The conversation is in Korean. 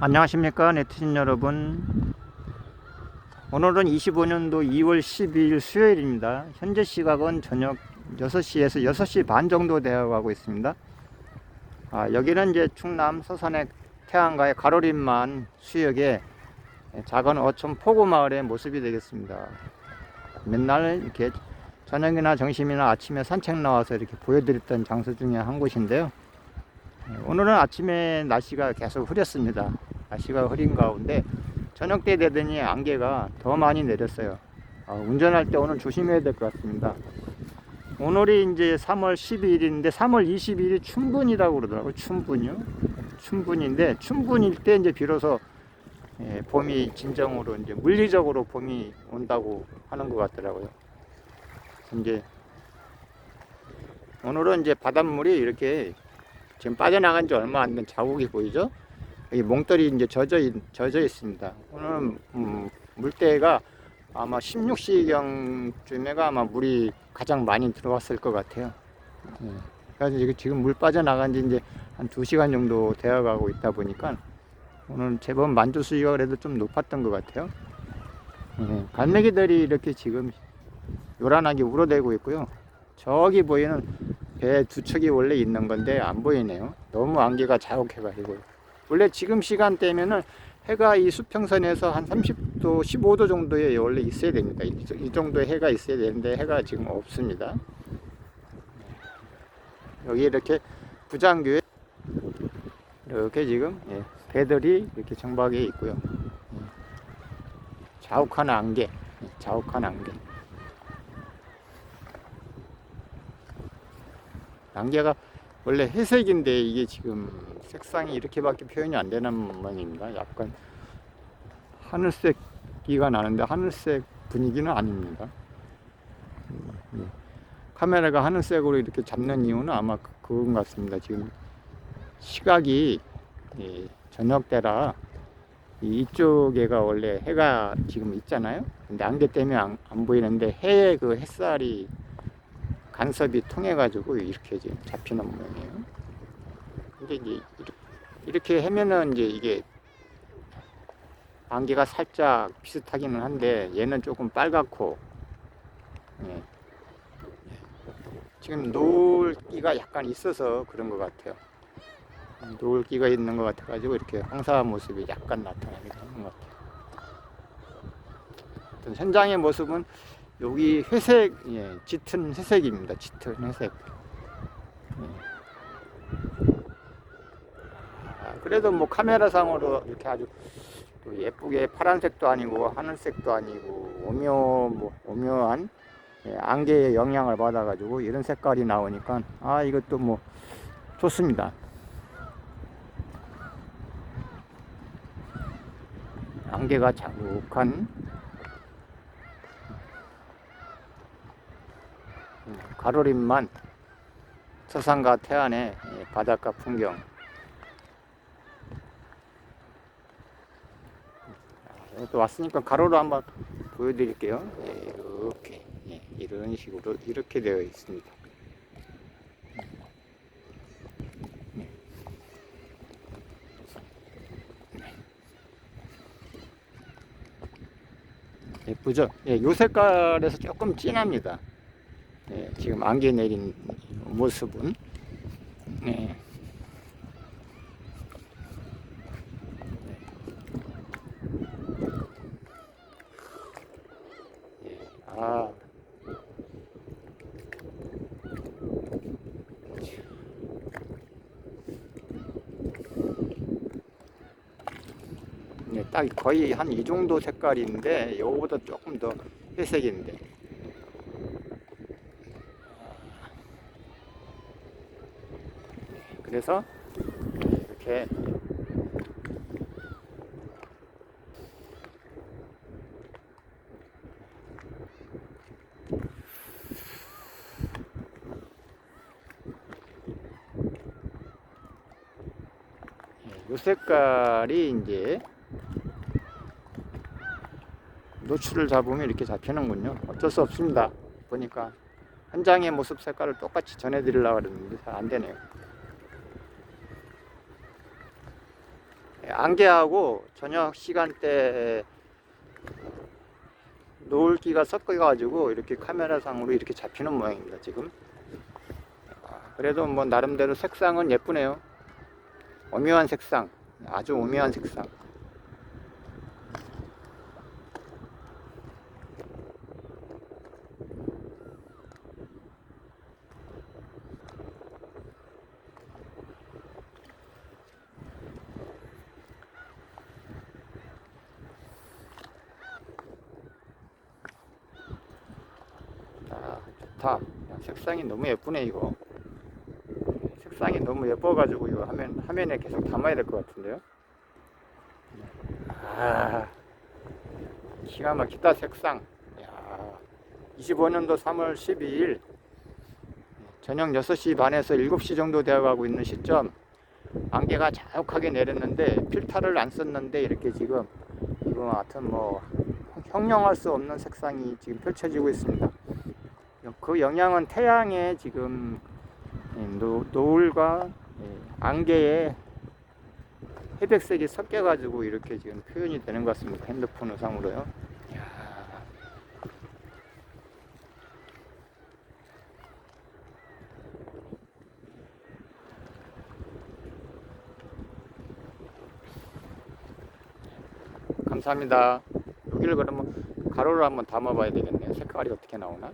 안녕하십니까 네티즌 여러분. 오늘은 25년도 2월 12일 수요일입니다. 현재 시각은 저녁 6시에서 6시 반 정도 되어 가고 있습니다. 아, 여기는 이제 충남 서산의 태안가의 가로림만 수역의 작은 어촌 포구 마을의 모습이 되겠습니다. 맨날 이렇게 저녁이나 점심이나 아침에 산책 나와서 이렇게 보여드렸던 장소 중에 한 곳인데요. 오늘은 아침에 날씨가 계속 흐렸습니다. 날씨가 흐린 가운데 저녁 때 되더니 안개가 더 많이 내렸어요. 아, 운전할 때 오늘 조심해야 될 것 같습니다. 오늘이 이제 3월 12일인데 3월 20일이 춘분이라고 그러더라고요. 춘분이요. 춘분인데 춘분일 때 이제 비로소 예, 봄이 진정으로 이제 물리적으로 봄이 온다고 하는 것 같더라고요. 이제 오늘은 이제 바닷물이 이렇게 지금 빠져나간 지 얼마 안 된 자국이 보이죠? 여기 몽돌이 이제 젖어, 있, 젖어 있습니다. 오늘 음, 물때가 아마 16시경쯤에가 아마 물이 가장 많이 들어왔을 것 같아요. 예. 그래서 지금 물 빠져나간 지 이제 한 2시간 정도 되어 가고 있다 보니까 오늘 제법 만조 수위가 그래도 좀 높았던 것 같아요. 예. 갈매기들이 이렇게 지금 요란하게 울어대고 있고요. 저기 보이는 배 두 척이 원래 있는 건데 안 보이네요. 너무 안개가 자욱해가지고. 원래 지금 시간대면은 해가 이 수평선에서 한 30도, 15도 정도에 원래 있어야 됩니다. 이, 이 정도의 해가 있어야 되는데 해가 지금 없습니다. 여기 이렇게 부장교에 이렇게 지금 예, 배들이 이렇게 정박해 있고요. 예. 자욱한 안개, 예, 자욱한 안개. 안개가 원래 회색인데 이게 지금 색상이 이렇게밖에 표현이 안 되는 모양입니다. 약간 하늘색기가 나는데 하늘색 분위기는 아닙니다. 음, 예. 카메라가 하늘색으로 이렇게 잡는 이유는 아마 그- 그건 같습니다. 지금 시각이 예, 저녁 때라 이 이쪽에가 원래 해가 지금 있잖아요. 근데 안개 때문에 안, 안 보이는데 해의 그 햇살이 간섭이 통해 가지고 이렇게 지금 잡히는 모양이에요. 근데 이제 이렇게- 하면은 이제 이게 안개가 살짝 비슷하기는 한데 얘는 조금 빨갛고 예. 지금 노을기가 약간 있어서 그런 것 같아요. 노을기가 있는 것 같아가지고 이렇게 황사 모습이 약간 나타나게 되는 것 같아요. 현장의 모습은 여기 회색, 예, 짙은 회색입니다. 짙은 회색. 예. 아, 그래도 뭐 카메라상으로 이렇게 아주 또 예쁘게 파란색도 아니고 하늘색도 아니고 오묘 뭐 오묘한 예, 안개의 영향을 받아가지고 이런 색깔이 나오니까 아 이것도 뭐 좋습니다. 안개가 자욱한 가로림만 서산과 태안의 예, 바닷가 풍경 아, 또 왔으니까 가로로 한번 보여드릴게요 예, 이렇게 예, 이런 식으로 이렇게 되어 있습니다 예쁘죠? 예, 요 색깔에서 조금 진합니다. 예, 지금 안개 내린 모습은. 예. 예, 아. 네, 딱 거의 한 이 정도 색깔인데 이거보다 조금 더 회색인데 그래서 이렇게 이 색깔이 이제 노출을 잡으면 이렇게 잡히는군요. 어쩔 수 없습니다. 보니까 한 장의 모습 색깔을 똑같이 전해드리려고 그랬는데 잘 안 되네요. 안개하고 저녁 시간대 노을기가 섞여가지고 이렇게 카메라상으로 이렇게 잡히는 모양입니다 지금. 아, 그래도 뭐 나름대로 색상은 예쁘네요. 오묘한 색상 아주 오묘한 색상 아 좋다 야, 색상이 너무 예쁘네 이거. 색상이 너무 예뻐가지고 이거 화면, 화면에 계속 담아야 될 것 같은데요? 아 기가 막히다 색상. 야 25년도 3월 12일 저녁 6시 반에서 7시 정도 되어가고 있는 시점. 안개가 자욱하게 내렸는데 필터를 안 썼는데 이렇게 지금 이거 하여튼 뭐 형용할 수 없는 색상이 지금 펼쳐지고 있습니다 그 영향은 태양의 지금 예, 노, 노을과 예, 안개의 회백색이 섞여가지고 이렇게 지금 표현이 되는 것 같습니다. 핸드폰 의상으로요. 이야. 감사합니다. 여기를 그러면 가로로 한번 담아봐야 되겠네요. 색깔이 어떻게 나오나?